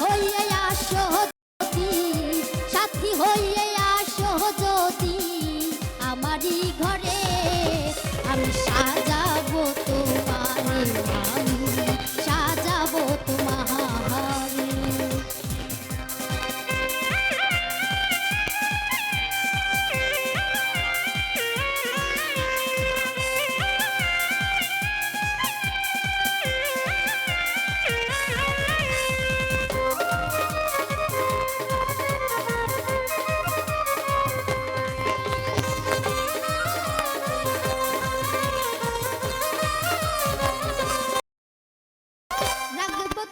হইয়া আসো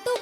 tú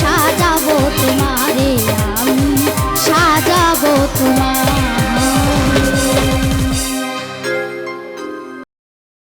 সাদা